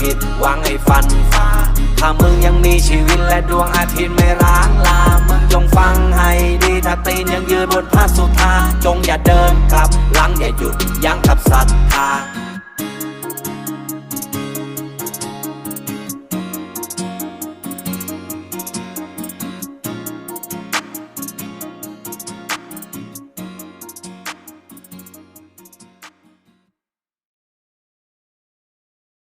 ผิดหวังให้ฟันฟ้าถ้ามึงยังมีชีวิตและดวงอาทิตย์ไม่ร้างลา มึงจงฟังให้ดี ถ้าตีนยังยืนบนผ้าสุธาจงอย่าเดินกลับหลังอย่าหยุด